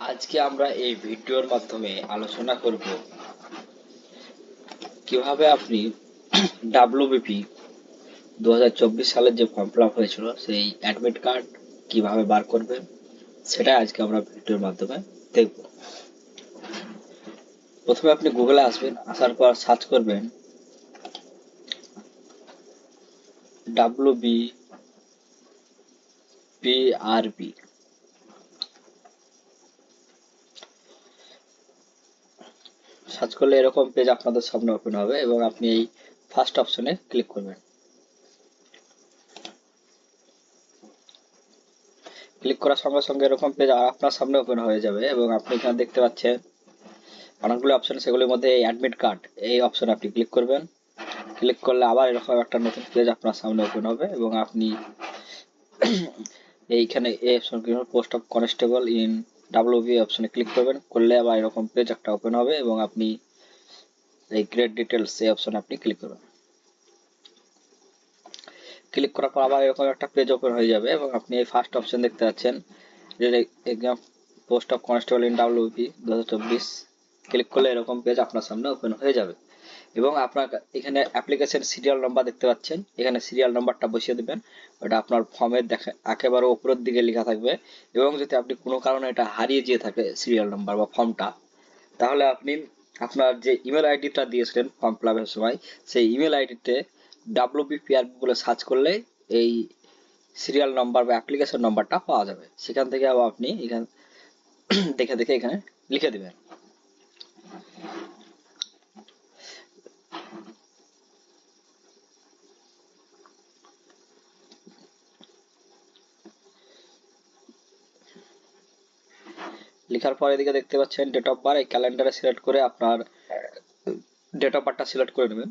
আজকে আমরা এই ভিডিওর মাধ্যমে আলোচনা করব কীভাবে আপনি ডাব্লিউবিপি দু হাজার চব্বিশ সালের যে ফর্ম ফিল হয়েছিল, সেই অ্যাডমিট কার্ড কীভাবে বার করবেন সেটা আজকে আমরা ভিডিওর মাধ্যমে দেখব। প্রথমে আপনি গুগলে আসবেন, আসার পর সার্চ করবেন ডাব্লিউ বি সার্চ করলে এরকম পেজ আপনাদের সামনে ওপেন হবে এবং আপনি এই ফার্স্ট অপশনে ক্লিক করবেন। ক্লিক করার সঙ্গে সঙ্গে এরকম পেজ আপনার সামনে ওপেন হয়ে যাবে এবং আপনি এখানে দেখতে পাচ্ছেন অনেকগুলো অপশন সেগুলির মধ্যে এই অ্যাডমিট কার্ড এই অপশনে আপনি ক্লিক করবেন। ক্লিক করলে আবার এরকম একটা নতুন পেজ আপনার সামনে ওপেন হবে এবং আপনি এইখানে এই option post of constable in W B অপশনে ক্লিক করবেন। করলে আবার এরকম পেজ একটা ওপেন হবে এবং আপনি এই গ্রেড ডিটেলস এই অপশনে আপনি ক্লিক করবেন। ক্লিক করার পর আবার এরকম একটা পেজ ওপেন হয়ে যাবে এবং আপনি এই ফার্স্ট অপশন দেখতে পাচ্ছেন exam post of constable in W B দু হাজার চব্বিশ ক্লিক করলে এরকম পেজ আপনার সামনে ওপেন হয়ে যাবে। এবং আপনার এখানে অ্যাপ্লিকেশন সিরিয়াল নাম্বার দেখতে পাচ্ছেন। এখানে সিরিয়াল নাম্বারটা বসিয়ে দেবেন। ওটা আপনার ফর্মের দেখা একেবারে উপরের দিকে লেখা থাকবে। এবং যদি আপনি কোনো কারণে এটা হারিয়ে যেয়ে থাকে সিরিয়াল নাম্বার বা ফর্মটা তাহলে আপনি আপনার যে ইমেল আইডিটা দিয়েছিলেন ফর্ম ফিল সময়, সেই ইমেল আইডিতে ডাব্লিউবিপিআরবি বলে সার্চ করলে এই সিরিয়াল নাম্বার বা অ্যাপ্লিকেশন নাম্বারটা পাওয়া যাবে। সেখান থেকে আবার আপনি এখানে দেখে দেখে এখানে লিখে দিবেন। লেখার পর এদিকে দেখতে পাচ্ছেন ডেট অফ বার্থ এই ক্যালেন্ডারে সিলেক্ট করে আপনার ডেট অফ বার্থটা সিলেক্ট করে নেবেন।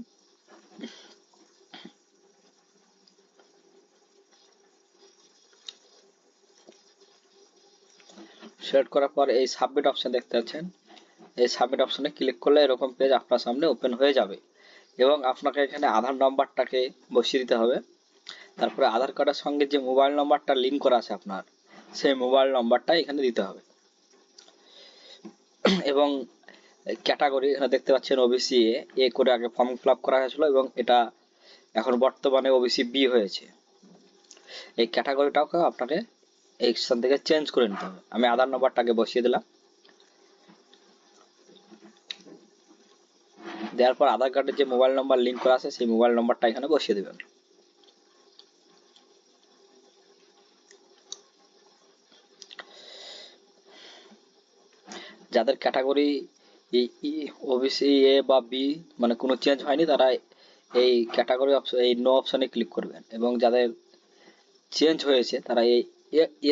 সিলেক্ট করার পর এই সাবমিট অপশন দেখতে পাচ্ছেন। এই সাবমিট অপশনে ক্লিক করলে এরকম পেজ আপনার সামনে ওপেন হয়ে যাবে এবং আপনাকে এখানে আধার নাম্বারটাকে বসিয়ে দিতে হবে। তারপরে আধার কার্ডের সঙ্গে যে মোবাইল নাম্বারটা লিঙ্ক করা আছে আপনার, সেই মোবাইল নাম্বারটা এখানে দিতে হবে। এবং ক্যাটাগরি এখানে দেখতে পাচ্ছেন ওবিসি এ এ করে আগে ফর্ম ফিল করা হয়েছিল এবং এটা এখন বর্তমানে ওবিসি বি হয়েছে। এই ক্যাটাগরিটাকে আপনাকে এই স্থান থেকে চেঞ্জ করে নিতে হবে। আমি আধার নাম্বারটাকে বসিয়ে দিলাম। দেওয়ার পর আধার কার্ডের যে মোবাইল নাম্বার লিঙ্ক করা আছে, সেই মোবাইল নাম্বারটা এখানে বসিয়ে দেবেন। যাদের ক্যাটাগরি ওবিসি এ বা বি মানে কোনো চেঞ্জ হয়নি, তারা এই ক্যাটাগরি অপশন এই নো অপশনে ক্লিক করবেন। এবং যাদের চেঞ্জ হয়েছে, তারা এই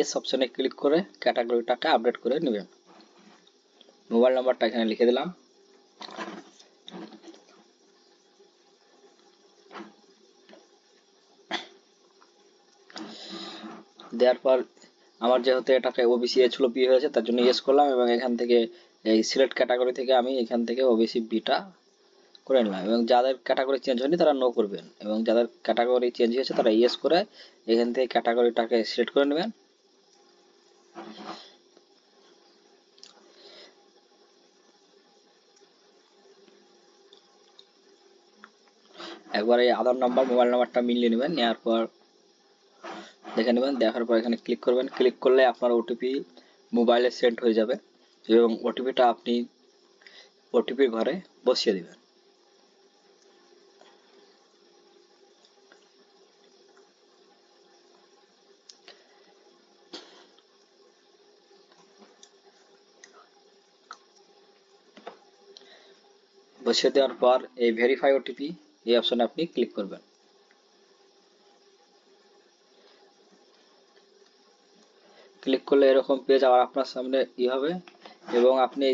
এস অপশনে ক্লিক করে ক্যাটাগরিটাকে আপডেট করে নেবেন। মোবাইল নাম্বারটা এখানে লিখে দিলাম। দেওয়ার পর আমার যেহেতু এটাকে ওবিসি এ ছিল বি হয়েছে তার জন্য ইয়েস করলাম এবং এখান থেকে এই সিলেক্ট ক্যাটাগরি থেকে আমি এখান থেকে ওবিসি বিটা করে নিলাম। এবং যাদের ক্যাটাগরি চেঞ্জ হয়নি তারা নো করবেন। এবং যাদের ক্যাটাগরি চেঞ্জ হয়েছে তারা ইয়েস করে এখান থেকে ক্যাটাগরিটাকে সিলেক্ট করে নেবেন। একবার এই আধার নাম্বার মোবাইল নাম্বারটা মিলিয়ে নেবেন নেওয়ার পর দেখে নেবেন, দেখার পর এখানে ক্লিক করবেন। ক্লিক করলে আপনার ওটিপি মোবাইলে সেন্ড হয়ে যাবে এবং ওটিপিটা আপনি ওটিপি ঘরে বসিয়ে দেবেন। বসিয়ে দেওয়ার পর এই ভেরিফাই ওটিপি এই অপশনে আপনি ক্লিক করবেন। ক্লিক করলে এরকম পেজ আবার আপনার সামনে ই হবে। এবং আপনি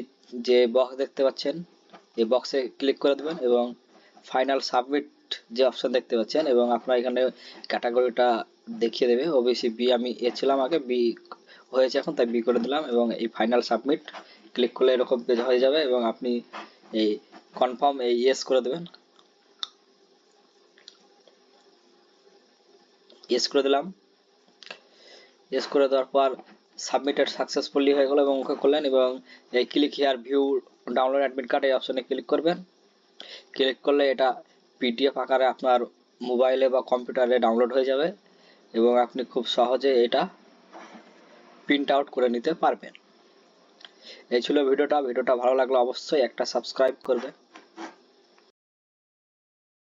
যে বক্স দেখতে পাচ্ছেন, এই বক্সে ক্লিক করে দেবেন এবং ফাইনাল সাবমিট যে অপশন দেখতে পাচ্ছেন এবং আপনার এখানে ক্যাটাগরিটা দেখিয়ে দেবে। ওবিসি বি আমি এ ছিলাম আগে বি হয়েছে এখন, তাই বি করে দিলাম এবং এই ফাইনাল সাবমিট ক্লিক করলে এরকম পেজ হয়ে যাবে এবং আপনি এই কনফার্ম এই ইয়েস করে দেবেন। ইয়েস করে দিলাম। ইয়েস করে দেওয়ার পর সাবমিটেড সাকসেসফুলি হয়ে গেল এবং ওকে করলেন এবং এই click here view download admit card এই অপশনে ক্লিক করবেন। ক্লিক করলে এটা পিডিএফ আকারে আপনার মোবাইলে বা কম্পিউটারে ডাউনলোড হয়ে যাবে এবং আপনি খুব সহজে এটা প্রিন্ট আউট করে নিতে পারবেন। এই ছিল ভিডিওটা। ভিডিওটা ভালো লাগলে অবশ্যই একটা সাবস্ক্রাইব করবেন।